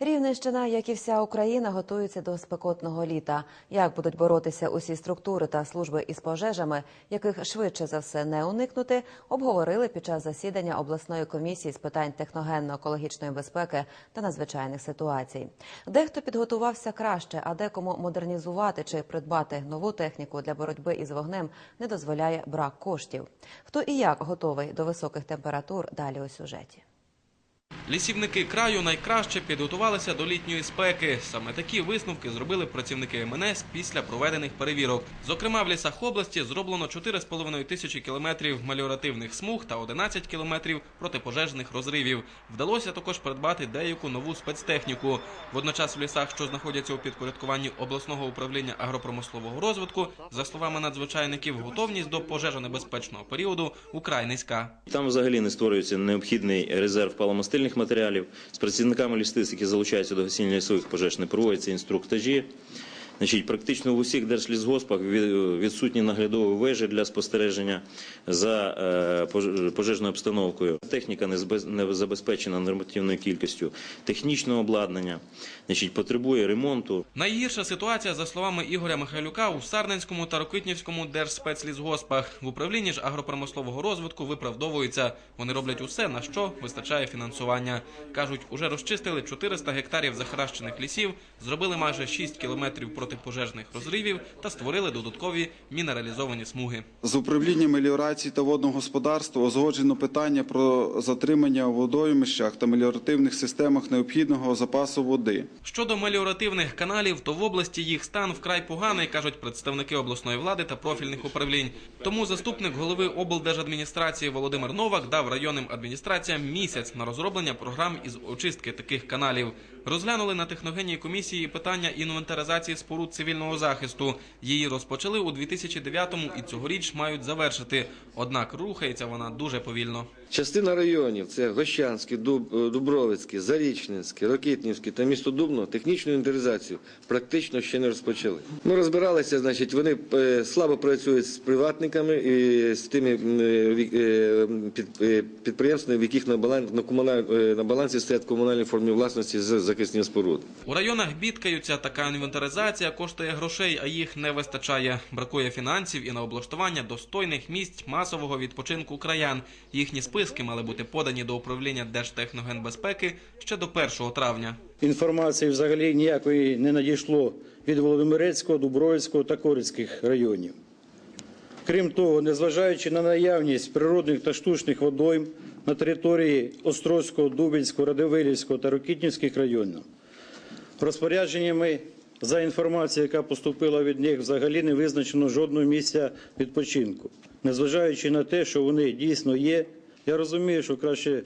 Рівненщина, як і вся Україна, готується до спекотного літа. Як будуть боротися усі структури та служби із пожежами, яких швидше за все не уникнути, обговорили під час засідання обласної комісії з питань техногенно-екологічної безпеки та надзвичайних ситуацій. Дехто підготувався краще, а декому модернізувати чи придбати нову техніку для боротьби із вогнем не дозволяє брак коштів. Хто і як готовий до високих температур далі у сюжеті. Лісівники краю найкраще підготувалися до літньої спеки. Саме такі висновки зробили працівники МНС після проведених перевірок. Зокрема, в лісах області зроблено 4,5 тисячі кілометрів меліоративних смуг та 11 кілометрів протипожежних розривів. Вдалося також придбати деяку нову спецтехніку. Водночас в лісах, що знаходяться у підпорядкуванні обласного управління агропромислового розвитку, за словами надзвичайників, готовність до пожежонебезпечного періоду украй низька. Там взагалі не створюється необхідний резерв паламастильних матеріалів. З працівниками лісниць, які залучаються до гасіння лісових пожеж, не проводяться інструктажі. Значить, практично в усіх держлісгоспах від- відсутні наглядові вежі для спостереження за е, пожежною обстановкою. Техніка не забезпечена нормативною кількістю технічного обладнання, значить, потребує ремонту. Найгірша ситуація, за словами Ігоря Михайлюка, у Сарненському та Рокитнівському держспецлісгоспах. В управлінні ж агропромислового розвитку виправдовуються. Вони роблять усе, на що вистачає фінансування. Кажуть, уже розчистили 400 гектарів захаращених лісів, зробили майже 6 кілометрів протипожежних розривів та створили додаткові мінералізовані смуги. З управлінням меліорації та водного господарства узгоджено питання про затримання у водоймищах та меліоративних системах необхідного запасу води. Щодо меліоративних каналів, то в області їх стан вкрай поганий, кажуть представники обласної влади та профільних управлінь. Тому заступник голови облдержадміністрації Володимир Новак дав районним адміністраціям місяць на розроблення програм із очистки таких каналів. Розглянули на техногенній комісії питання інвентаризації споруд цивільного захисту. Її розпочали у 2009-му і цьогоріч мають завершити. Однак рухається вона дуже повільно. Частина районів це Гощанський, е, Дубровицький, Зарічненський, Рокитнівський та місто Дубно технічну інвентаризацію практично ще не розпочали. Ми розбиралися, значить, вони е, слабо працюють з приватниками і з тими е, підприємствами, в яких на балансі, на, балансі стоять комунальні формі власності з захисні споруд. У районах бідкаються, така інвентаризація коштує грошей, а їх не вистачає. Бракує фінансів і на облаштування достойних місць масового відпочинку краян. Їхні списки мали бути подані до управління Держтехногенбезпеки ще до 1 травня. Інформації взагалі ніякої не надійшло від Володимирецького, Дубровицького та Корицьких районів. Крім того, незважаючи на наявність природних та штучних водойм на території Острозького, Дубинського, Радивилівського та Рокітнівських районів, розпорядженнями за інформацією, яка поступила від них, взагалі не визначено жодного місця відпочинку. Незважаючи на те, що вони дійсно є, я розумію, що краще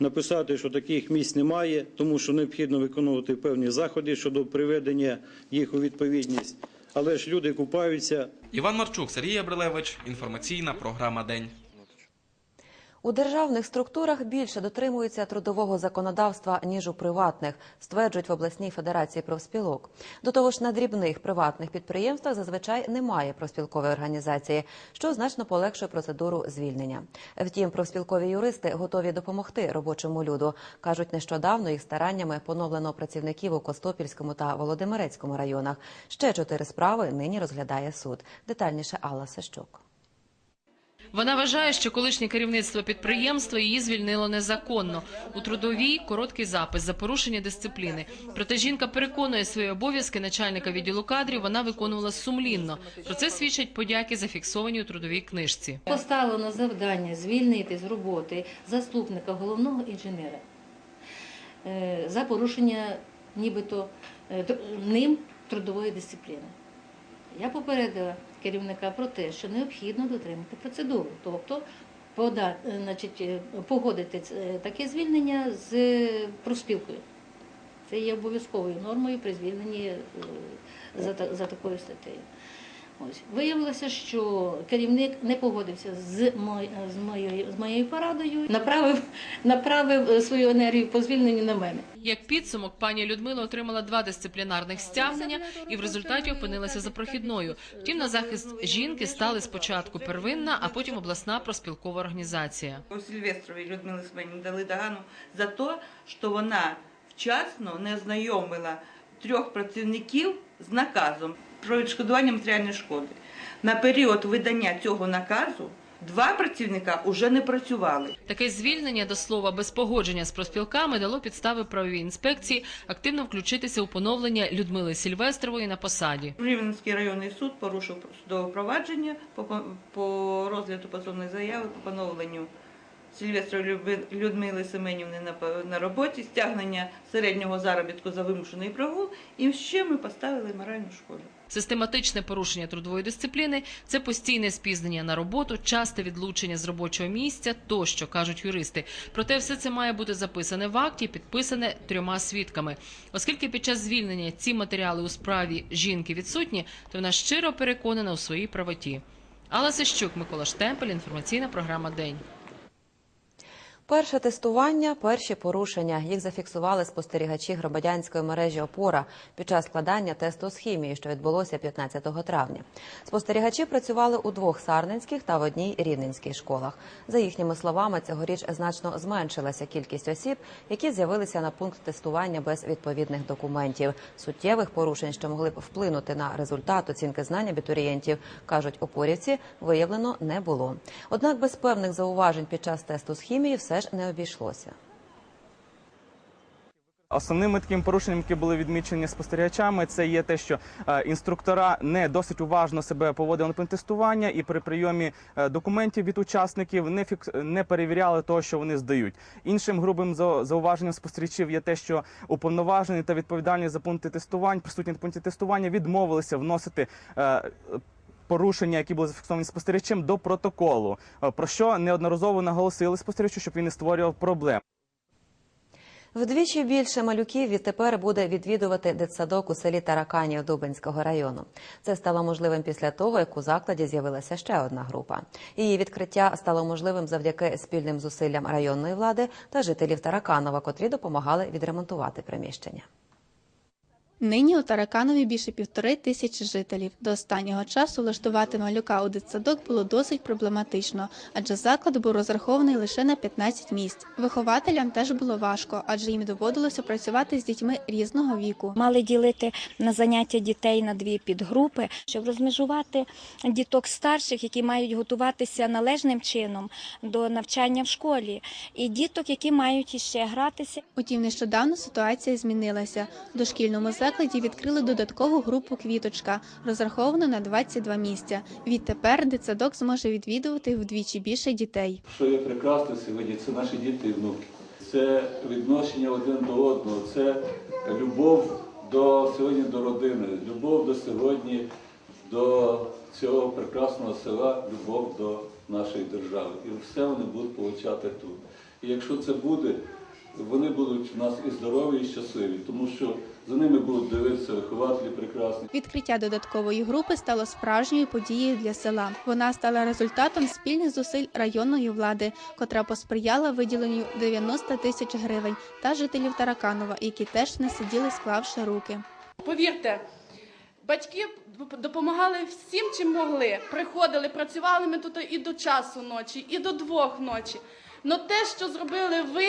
написати, що таких місць немає, тому що необхідно виконувати певні заходи щодо приведення їх у відповідність. Але ж люди купаються, Іван Марчук, Сергій Абрилевич. Інформаційна програма День. У державних структурах більше дотримуються трудового законодавства ніж у приватних, стверджують в обласній федерації профспілок. До того ж, на дрібних приватних підприємствах зазвичай немає профспілкової організації, що значно полегшує процедуру звільнення. Втім, профспілкові юристи готові допомогти робочому люду. кажуть, нещодавно їх стараннями поновлено працівників у Костопільському та Володимирецькому районах. Ще чотири справи нині розглядає суд. Детальніше Алла Сащук. Вона вважає, що колишнє керівництво підприємства її звільнило незаконно. У трудовій короткий запис за порушення дисципліни. Проте жінка переконує свої обов'язки начальника відділу кадрів. Вона виконувала сумлінно. Про це свідчать подяки, зафіксовані у трудовій книжці. Поставлено завдання звільнити з роботи заступника головного інженера е, за порушення нібито е, ним трудової дисципліни. Я попередила керівника про те, що необхідно дотримати процедуру, тобто пода- е, значить, е, погодити таке звільнення з е, профспілкою. Це є обов'язковою нормою при звільненні е, за, за такою статтею. Ось виявилося, що керівник не погодився з, мой, з, моєю, з моєю порадою, направив, направив е, свою енергію по звільненню на мене. Як підсумок, пані Людмила отримала два дисциплінарних стягнення і в результаті опинилася за прохідною. Втім, на захист жінки стали спочатку первинна, а потім обласна проспілкова організація. У Сильвестровій Людмили Семенівні дали догану за те, що вона вчасно не ознайомила трьох працівників з наказом про відшкодування матеріальної шкоди. На період видання цього наказу два працівника вже не працювали. Таке звільнення до слова без погодження з проспілками дало підстави правовій інспекції активно включитися у поновлення Людмили Сільвестрової на посаді. Рівненський районний суд порушив судове провадження по, по розгляду позовної заяви по поновленню Сильвестрової Люби- Людмили Семенівни на роботі, стягнення середнього заробітку за вимушений прогул, і ще ми поставили моральну шкоду. Систематичне порушення трудової дисципліни це постійне спізнення на роботу, часте відлучення з робочого місця тощо кажуть юристи. Проте все це має бути записане в акті, підписане трьома свідками. Оскільки під час звільнення ці матеріали у справі жінки відсутні, то вона щиро переконана у своїй правоті. Алла Сищук, Микола Штемпель, інформаційна програма День. Перше тестування, перші порушення. Їх зафіксували спостерігачі громадянської мережі ОПОРА під час складання тесту з хімії, що відбулося 15 травня. Спостерігачі працювали у двох сарненських та в одній рівненській школах. За їхніми словами, цьогоріч значно зменшилася кількість осіб, які з'явилися на пункт тестування без відповідних документів. Суттєвих порушень, що могли б вплинути на результат оцінки знань абітурієнтів, кажуть опорівці, виявлено не було. Однак без певних зауважень під час тесту з хімії все ж не обійшлося. Основними такими порушеннями, які були відмічені спостерігачами, це є те, що е, інструктора не досить уважно себе поводили на тестування і при прийомі е, документів від учасників не фікс... не перевіряли того, що вони здають. Іншим грубим за- зауваженням спостерігачів є те, що уповноважені та відповідальні за пункти тестувань, присутні на пункті тестування, відмовилися вносити. Порушення, які були зафіксовані спостерігачем, до протоколу, е, про що неодноразово наголосили спостерігачу, щоб він не створював проблем. Вдвічі більше малюків відтепер буде відвідувати дитсадок у селі Тараканів Дубинського району. Це стало можливим після того, як у закладі з'явилася ще одна група. Її відкриття стало можливим завдяки спільним зусиллям районної влади та жителів Тараканова, котрі допомагали відремонтувати приміщення. Нині у Тараканові більше півтори тисячі жителів. До останнього часу влаштувати малюка у дитсадок було досить проблематично, адже заклад був розрахований лише на 15 місць. Вихователям теж було важко, адже їм доводилося працювати з дітьми різного віку. Мали ділити на заняття дітей на дві підгрупи, щоб розмежувати діток старших, які мають готуватися належним чином до навчання в школі, і діток, які мають іще гратися. Утім, нещодавно ситуація змінилася. Дошкільному закладі відкрили додаткову групу квіточка, розраховану на 22 місця. Відтепер дитсадок зможе відвідувати вдвічі більше дітей. Що є прекрасно сьогодні, це наші діти і внуки. Це відношення один до одного, це любов до сьогодні до родини, любов до сьогодні, до цього прекрасного села, любов до нашої держави. І все вони будуть получати тут. І якщо це буде, вони будуть в нас і здорові, і щасливі, тому що за ними будуть дивитися вихователі прекрасні. Відкриття додаткової групи стало справжньою подією для села. Вона стала результатом спільних зусиль районної влади, котра посприяла виділенню 90 тисяч гривень та жителів Тараканова, які теж не сиділи, склавши руки. Повірте, батьки допомагали всім, чим могли. Приходили, працювали ми тут і до часу ночі, і до двох ночі. Но те, що зробили ви,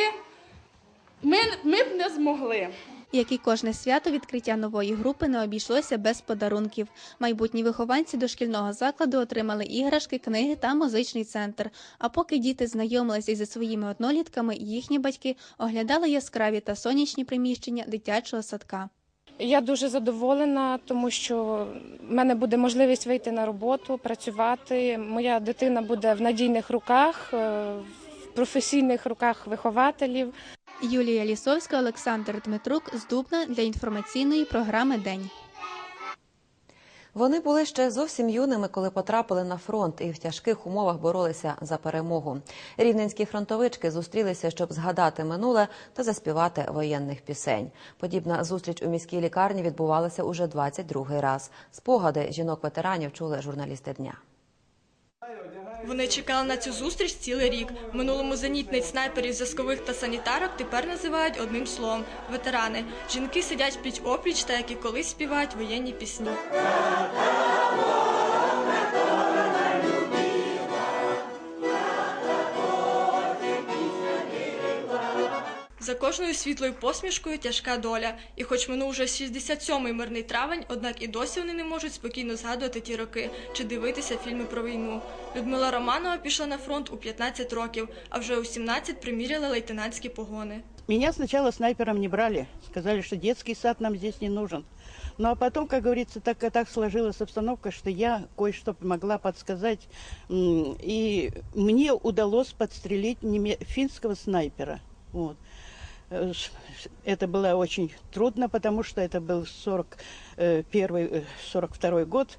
ми, ми б не змогли. Як і кожне свято, відкриття нової групи не обійшлося без подарунків. Майбутні вихованці дошкільного закладу отримали іграшки, книги та музичний центр. А поки діти знайомилися зі своїми однолітками, їхні батьки оглядали яскраві та сонячні приміщення дитячого садка. Я дуже задоволена, тому що в мене буде можливість вийти на роботу, працювати. Моя дитина буде в надійних руках, е, професійних руках вихователів. Юлія Лісовська, Олександр Дмитрук з Дубна для інформаційної програми День. Вони були ще зовсім юними, коли потрапили на фронт і в тяжких умовах боролися за перемогу. Рівненські фронтовички зустрілися, щоб згадати минуле та заспівати воєнних пісень. Подібна зустріч у міській лікарні відбувалася уже 22-й раз. Спогади жінок-ветеранів чули журналісти дня. Вони чекали на цю зустріч цілий рік. Минулому зенітниць снайперів, зв'язкових та санітарок тепер називають одним словом ветерани. Жінки сидять під опліч та як і колись співають воєнні пісні. За кожною світлою посмішкою тяжка доля. І хоч минув уже 67-й мирний травень, однак і досі вони не можуть спокійно згадувати ті роки чи дивитися фільми про війну. Людмила Романова пішла на фронт у 15 років, а вже у 17 приміряла лейтенантські погони. Меня сначала снайпером не брали. Сказали, что детский сад нам здесь не нужен. Ну а потом, как говорится, так, так сложилась обстановка, что я кое-что могла подсказать. И мне удалось подстрелить финского снайпера. Вот Э, ш- ш- Это было очень трудно, потому что это был 41 э, 42 год.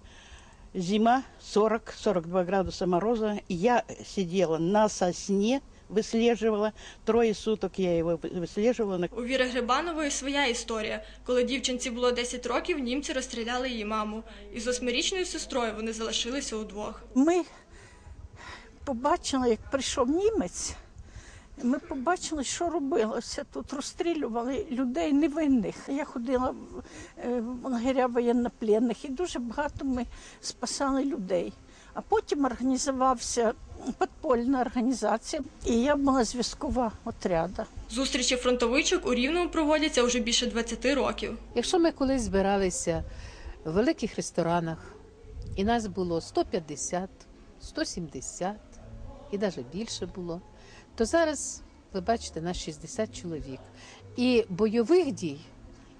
Зима, 40-42 градуса мороза. И Я сидела на сосне, выслеживала. Трое суток я его вы- выслеживала. на У Віри Грибанової своя історія. Коли дівчинці було 10 років, німці розстріляли її маму. І з восьмирічною сестрою вони залишилися удвох. Ми побачили, як прийшов німець. ми побачили, що робилося. Тут розстрілювали людей невинних. Я ходила в е, лагеря воєннопленних і дуже багато ми спасали людей. А потім організувався підпольна організація, і я була зв'язкова отряда. Зустрічі фронтовичок у Рівному проводяться уже більше 20 років. Якщо ми колись збиралися в великих ресторанах, і нас було 150, 170 і навіть більше було, то зараз, ви бачите, нас 60 чоловік. І бойових дій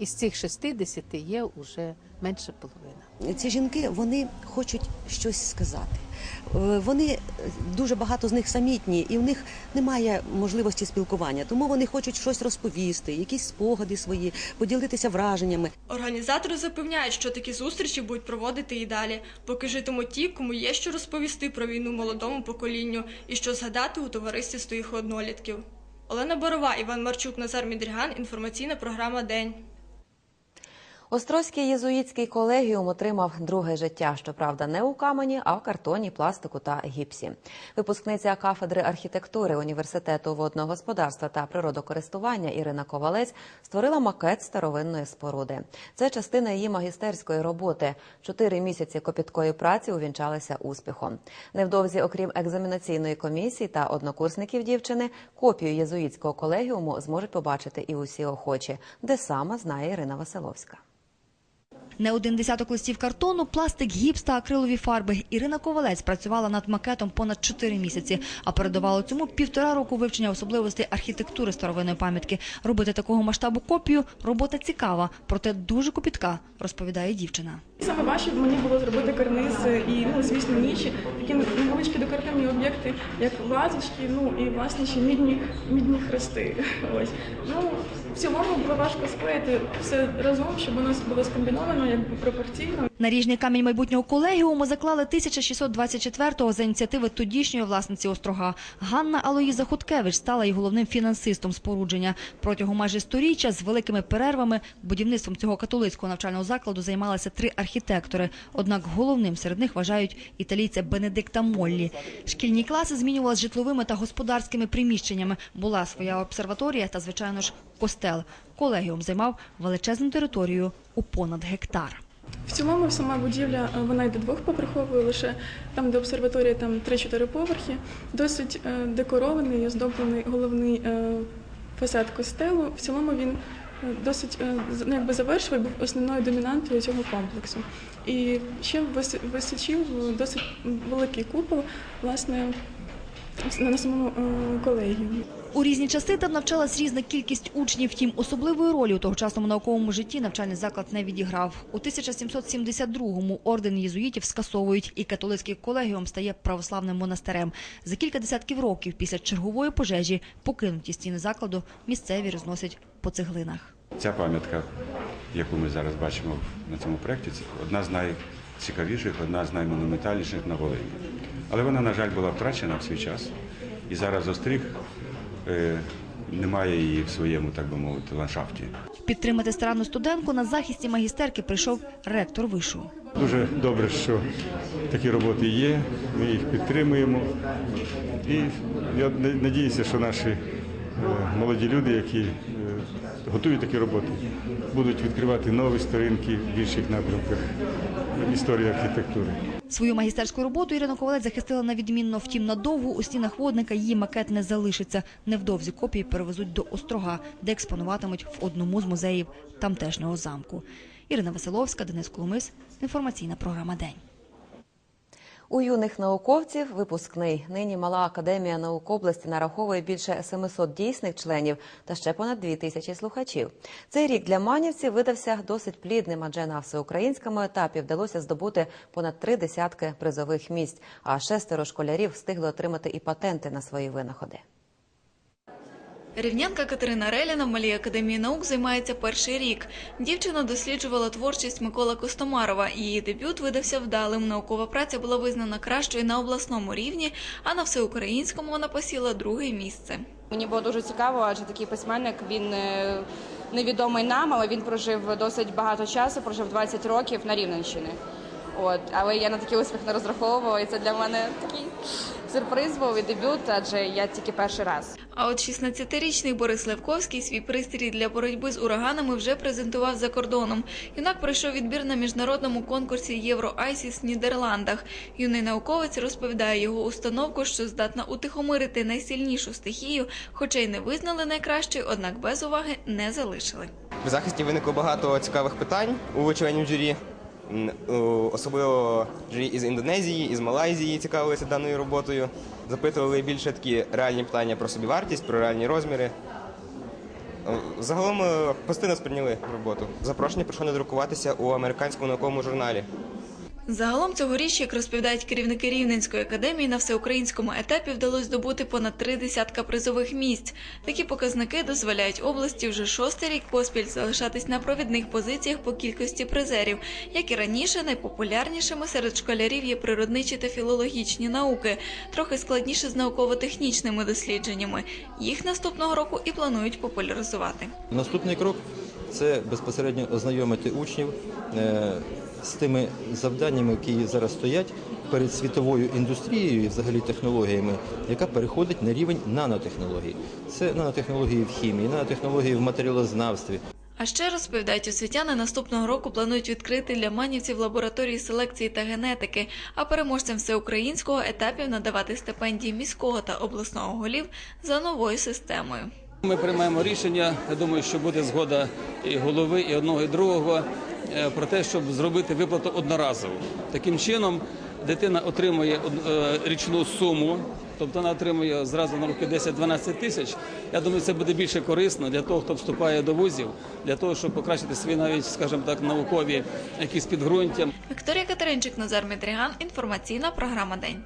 із цих 60 є вже менше половини. ці жінки вони хочуть щось сказати. Е, Вони е, дуже багато з них самітні, і в них немає можливості спілкування. Тому вони хочуть щось розповісти, якісь спогади свої, поділитися враженнями. Організатори запевняють, що такі зустрічі будуть проводити і далі, поки житимуть ті, кому є що розповісти про війну молодому поколінню і що згадати у товаристві своїх однолітків. Олена Борова, Іван Марчук, Назар Мідріган. Інформаційна програма День. Острозький єзуїтський колегіум отримав друге життя, щоправда, не у камені, а в картоні, пластику та гіпсі. Випускниця кафедри архітектури університету водного господарства та природокористування Ірина Ковалець створила макет старовинної споруди. Це частина її магістерської роботи. Чотири місяці копіткої праці увінчалися успіхом. Невдовзі, окрім екзаменаційної комісії та однокурсників дівчини, копію єзуїтського колегіуму зможуть побачити і усі охочі, де саме знає Ірина Василовська. Не один десяток листів картону, пластик, гіпс та акрилові фарби. Ірина Ковалець працювала над макетом понад 4 місяці, а передавала цьому півтора року вивчення особливостей архітектури старовинної пам'ятки. Робити такого масштабу копію робота цікава, проте дуже копітка, розповідає дівчина. Саме важче мені було зробити карниз і, ну, звісно, ніші, такі невеличкі декоративні об'єкти, як вазочки, ну і власне ще мідні, мідні хрести. Ось. Ну, цілому було важко склеїти все разом, щоб нас було скомбіновано, якби пропорційно. Наріжний камінь майбутнього колегіуму заклали 1624-го за ініціативи тодішньої власниці острога. Ганна Алоїза Хуткевич стала й головним фінансистом спорудження. Протягом майже сторіччя з великими перервами будівництвом цього католицького навчального закладу займалися три архітектори. Однак головним серед них вважають італійця Бенедикта Моллі. Шкільні класи змінювалися житловими та господарськими приміщеннями. Була своя обсерваторія та, звичайно ж, костел. Колегіум займав величезну територію у понад гектар. В цілому сама будівля е, вона йде двохповерховою, лише там, де обсерваторія, там 3-4 поверхи. Досить е, декорований оздоблений головний е, фасад костелу. В цілому він досить ну, якби завершив і був основною домінантою цього комплексу. І ще вис- височив досить великий купол, власне, на самому е, колегіумі. У різні часи там навчалась різна кількість учнів. Втім, особливої ролі у тогочасному науковому житті навчальний заклад не відіграв. У 1772-му орден єзуїтів скасовують, і католицький колегіум стає православним монастирем. За кілька десятків років після чергової пожежі покинуті стіни закладу місцеві розносять по цеглинах. Ця пам'ятка, яку ми зараз бачимо на цьому проєкті, це одна з найцікавіших, одна з наймонументальніших на Волині. Але вона, на жаль, була втрачена в свій час. І зараз остріг е, немає її в своєму, так би мовити, ландшафті. Підтримати старанну студентку на захисті магістерки прийшов ректор вишу. Дуже добре, що такі роботи є. Ми їх підтримуємо. І я надіюся, що наші е, молоді люди, які е, готують такі роботи, будуть відкривати нові сторінки в інших напрямках історії архітектури. Свою магістерську роботу Ірина Ковалець захистила на відмінно, втім надовго у стінах водника її макет не залишиться. Невдовзі копії перевезуть до Острога, де експонуватимуть в одному з музеїв тамтешнього замку. Ірина Василовська, Денис Коломис. Інформаційна програма День. У юних науковців випускний. Нині мала академія наук області нараховує більше 700 дійсних членів та ще понад 2 тисячі слухачів. Цей рік для манівців видався досить плідним, адже на всеукраїнському етапі вдалося здобути понад три десятки призових місць. А шестеро школярів встигли отримати і патенти на свої винаходи. Рівнянка Катерина Реліна в Малій академії наук займається перший рік. Дівчина досліджувала творчість Микола Костомарова. Її дебют видався вдалим. Наукова праця була визнана кращою на обласному рівні, а на всеукраїнському вона посіла друге місце. Мені було дуже цікаво, адже такий письменник він е, невідомий нам, але він прожив досить багато часу, прожив 20 років на Рівненщині. От, але я на такий успіх не розраховувала, і це для мене такий сюрприз був і дебют, адже я тільки перший раз. А от 16-річний Борис Левковський свій пристрій для боротьби з ураганами вже презентував за кордоном. Юнак пройшов відбір на міжнародному конкурсі Євро Айсіс в Нідерландах. Юний науковець розповідає його установку, що здатна утихомирити найсильнішу стихію, хоча й не визнали найкращою, однак без уваги не залишили. В захисті виникло багато цікавих питань у членів журі. Особливо із Індонезії, із Малайзії цікавилися даною роботою. Запитували більше такі реальні питання про собівартість, про реальні розміри. Е, Загалом постійно сприйняли роботу. Запрошення прийшло надрукуватися у американському науковому журналі. Загалом цьогоріч, як розповідають керівники Рівненської академії, на всеукраїнському етапі вдалося здобути понад три десятка призових місць. Такі показники дозволяють області вже шостий рік поспіль залишатись на провідних позиціях по кількості призерів. Як і раніше, найпопулярнішими серед школярів є природничі та філологічні науки, трохи складніше з науково-технічними дослідженнями. Їх наступного року і планують популяризувати. Наступний крок це безпосередньо ознайомити учнів е, з тими завданнями, які зараз стоять перед світовою індустрією і взагалі технологіями, яка переходить на рівень нанотехнологій. Це нанотехнології в хімії, нанотехнології в матеріалознавстві. А ще розповідають освітяни, наступного року планують відкрити для манівців лабораторії селекції та генетики, а переможцям всеукраїнського етапів надавати стипендії міського та обласного голів за новою системою. Ми приймаємо рішення. Я думаю, що буде згода і голови, і одного, і другого про те, щоб зробити виплату одноразово. Таким чином, дитина отримує е, річну суму, тобто вона отримує зразу на руки 10-12 тисяч. Я думаю, це буде більше корисно для того, хто вступає до вузів, для того, щоб покращити свої навіть, скажімо так, наукові якісь підґрунтя. Вікторія Катеринчик, Назар Митріган. Інформаційна програма День.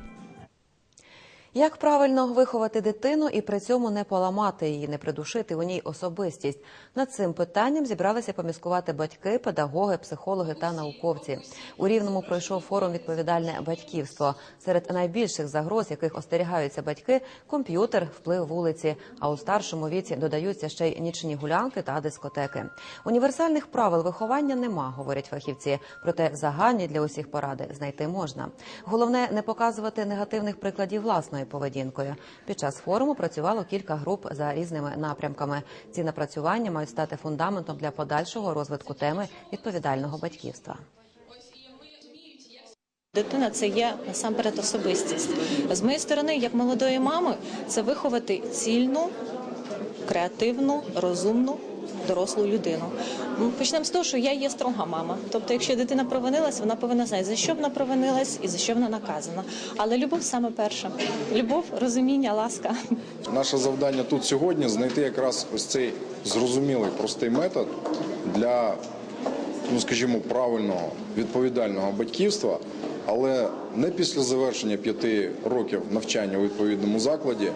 Як правильно виховати дитину і при цьому не поламати її, не придушити у ній особистість? Над цим питанням зібралися поміскувати батьки, педагоги, психологи та науковці. У Рівному пройшов форум відповідальне батьківство. Серед найбільших загроз, яких остерігаються батьки, комп'ютер, вплив вулиці. А у старшому віці додаються ще й нічні гулянки та дискотеки. Універсальних правил виховання нема, говорять фахівці. Проте загальні для усіх поради знайти можна. Головне не показувати негативних прикладів власної поведінкою. Під час форуму працювало кілька груп за різними напрямками. Ці напрацювання мають стати фундаментом для подальшого розвитку теми відповідального батьківства. Дитина це є насамперед особистість. З моєї сторони, як молодої мами, це виховати цільну, креативну, розумну. Дорослу людину. М, Почнемо з того, що я є строга мама. Тобто, якщо дитина провинилась, вона повинна знати, за що вона провинилась і за що вона наказана. Але любов саме перша. Любов, розуміння, ласка. Наше завдання тут сьогодні знайти якраз ось цей зрозумілий простий метод для, ну скажімо, правильного відповідального батьківства, але не після завершення п'яти років навчання у відповідному закладі,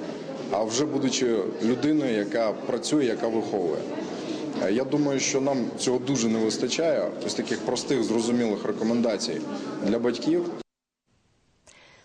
а вже будучи людиною, яка працює, яка виховує. Е, Я думаю, що нам цього дуже не вистачає. Ось таких простих, зрозумілих рекомендацій для батьків.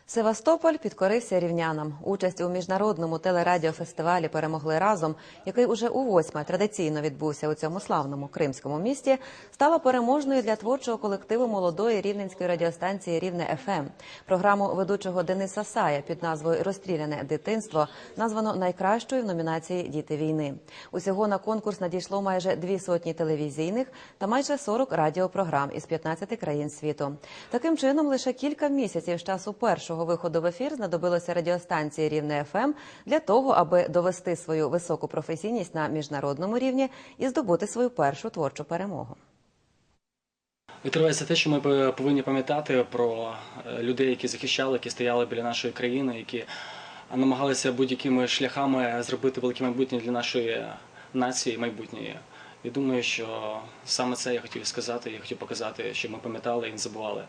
Севастополь підкорився рівнянам. Участь у міжнародному телерадіофестивалі перемогли разом, який уже у восьме традиційно відбувся у цьому славному кримському місті, стала переможною для творчого колективу молодої рівненської радіостанції Рівне ФМ. Програму ведучого Дениса Сая під назвою Розстріляне дитинство названо найкращою в номінації Діти війни. Усього на конкурс надійшло майже дві сотні телевізійних та майже 40 радіопрограм із 15 країн світу. Таким чином, лише кілька місяців з часу першого виходу в ефір знадобилося радіостанції Рівне ФМ для того, аби довести свою високу професійність на міжнародному рівні і здобути свою першу творчу перемогу. Відкривається те, що ми повинні пам'ятати про е, людей, які захищали, які стояли біля нашої країни, які намагалися будь-якими шляхами зробити велике майбутнє для нашої нації майбутньої. І думаю, що саме це я хотів сказати, я хотів показати, що ми пам'ятали і не забували.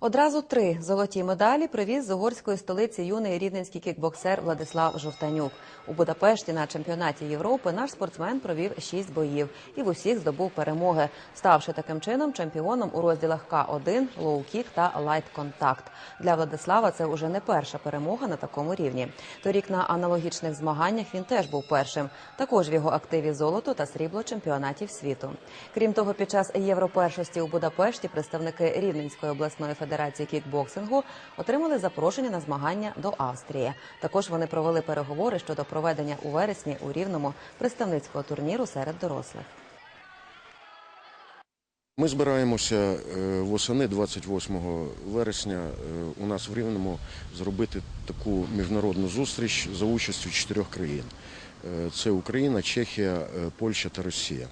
Одразу три золоті медалі привіз з угорської столиці юний рівненський кікбоксер Владислав Жовтанюк. У Будапешті на чемпіонаті Європи наш спортсмен провів шість боїв і в усіх здобув перемоги, ставши таким чином чемпіоном у розділах К1, лоу-кік та лайт-контакт. Для Владислава це уже не перша перемога на такому рівні. Торік на аналогічних змаганнях він теж був першим. Також в його активі золото та срібло чемпіонатів світу. Крім того, під час європершості у Будапешті представники Рівненської обласної федерації кікбоксингу отримали запрошення на змагання до Австрії. Також вони провели переговори щодо проведення у вересні у рівному представницького турніру серед дорослих. Ми збираємося е, восени 28 вересня е, у нас в Рівному зробити таку міжнародну зустріч за участю чотирьох країн. Е, Це Україна, Чехія, Польща та Росія.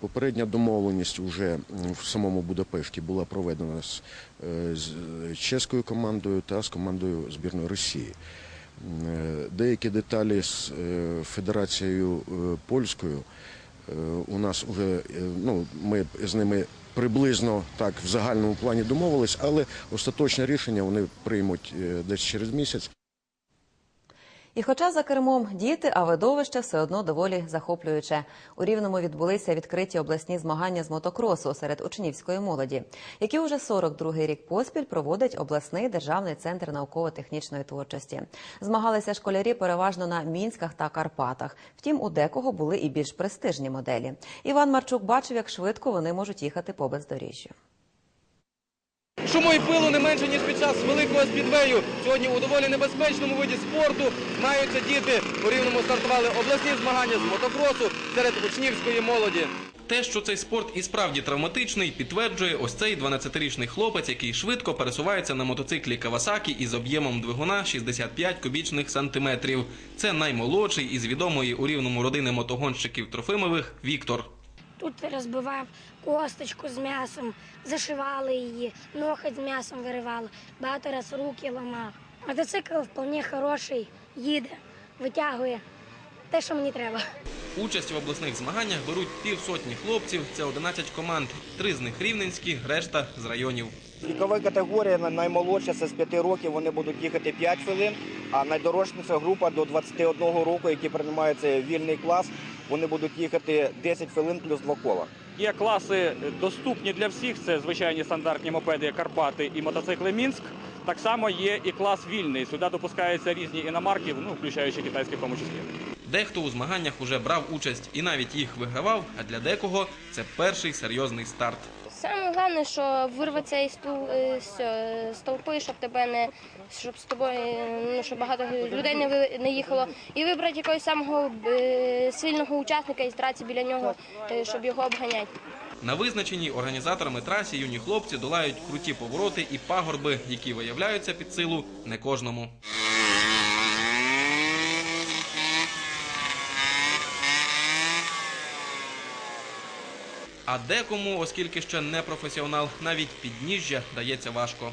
Попередня домовленість вже в самому Будапешті була проведена з, чеською командою та з командою збірної Росії. Е, Деякі деталі з е, Федерацією е, Польською у нас вже ну ми з ними приблизно так в загальному плані домовились, але остаточне рішення вони приймуть десь через місяць. І хоча за кермом діти, а видовище все одно доволі захоплююче. У Рівному відбулися відкриті обласні змагання з мотокросу серед учнівської молоді, які уже 42-й рік поспіль проводить обласний державний центр науково-технічної творчості. Змагалися школярі переважно на мінськах та Карпатах. Втім, у декого були і більш престижні моделі. Іван Марчук бачив, як швидко вони можуть їхати по бездоріжжю. Шуму і пилу не менше, ніж під час великого спідвею. Сьогодні у доволі небезпечному виді спорту знаються діти. У Рівному стартували обласні змагання з мотокросу серед учнівської молоді. Те, що цей спорт і справді травматичний, підтверджує ось цей 12-річний хлопець, який швидко пересувається на мотоциклі Кавасакі із об'ємом двигуна 65 кубічних сантиметрів. Це наймолодший із відомої у рівному родини мотогонщиків Трофимових Віктор. Тут розбивав косточку з м'ясом, зашивали її, ноготь з м'ясом виривали, багато раз руки ламав. Мотоцикл вполне хороший, їде, витягує те, що мені треба. Участь в обласних змаганнях беруть півсотні хлопців. Це 11 команд. Три з них рівненські, решта з районів. Вікова категорія наймолодша це з 5 років, вони будуть їхати 5 хвилин, а найдорожча група до 21 року, які приймають цей вільний клас, вони будуть їхати 10 хвилин плюс 2 кола. Є класи доступні для всіх. Це звичайні стандартні мопеди Карпати і мотоцикли Мінськ. Так само є і клас вільний. Сюди допускаються різні іномарки, ну включаючи китайські в тому числі. Дехто у змаганнях уже брав участь і навіть їх вигравав, а для декого це перший серйозний старт. Саме головне, що вирватися із е, е, толпи, щоб тебе не щоб з тобою ну, щоб багато людей не не їхало, і вибрати якогось самого е, сильного учасника і старатися біля нього, щоб його обганяти. На визначеній організаторами трасі юні хлопці долають круті повороти і пагорби, які виявляються під силу не кожному. А декому, оскільки ще не професіонал, навіть підніжжя дається важко.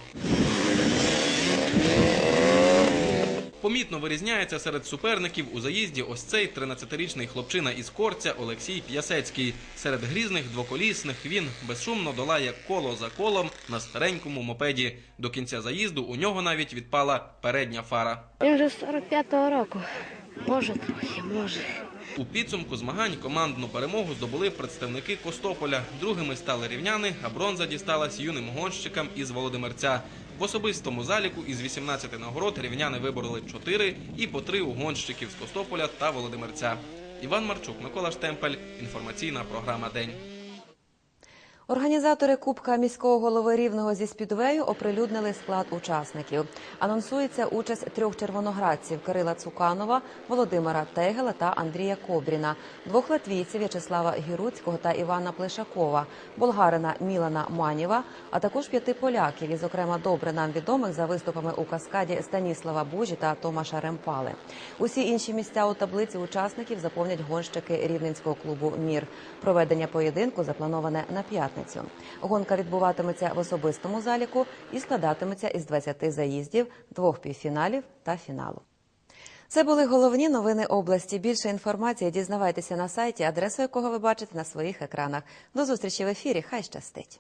Помітно вирізняється серед суперників у заїзді ось цей 13-річний хлопчина із Корця Олексій П'ясецький. Серед грізних двоколісних він безшумно долає коло за колом на старенькому мопеді. До кінця заїзду у нього навіть відпала передня фара. Він вже 45-го року. Може трохи, може. У підсумку змагань командну перемогу здобули представники Костополя. Другими стали рівняни, а бронза дісталась юним гонщикам із Володимирця. В особистому заліку із 18 нагород рівняни вибороли 4 і по 3 у гонщиків з Костополя та Володимирця. Іван Марчук, Микола Штемпель. Інформаційна програма День. Організатори Кубка міського голови Рівного зі спідвею оприлюднили склад учасників. Анонсується участь трьох червоноградців Кирила Цуканова, Володимира Тегела та Андрія Кобріна, двох латвійців В'ячеслава Гіруцького та Івана Плешакова, болгарина Мілана Маніва, а також п'яти поляків, і, зокрема, добре нам відомих за виступами у каскаді Станіслава Бужі та Томаша Ремпали. Усі інші місця у таблиці учасників заповнять гонщики рівненського клубу Мір. Проведення поєдинку заплановане на п'ятницю. Гонка відбуватиметься в особистому заліку і складатиметься із 20 заїздів, двох півфіналів та фіналу. Це були головні новини області. Більше інформації дізнавайтеся на сайті, адресу якого ви бачите на своїх екранах. До зустрічі в ефірі. Хай щастить.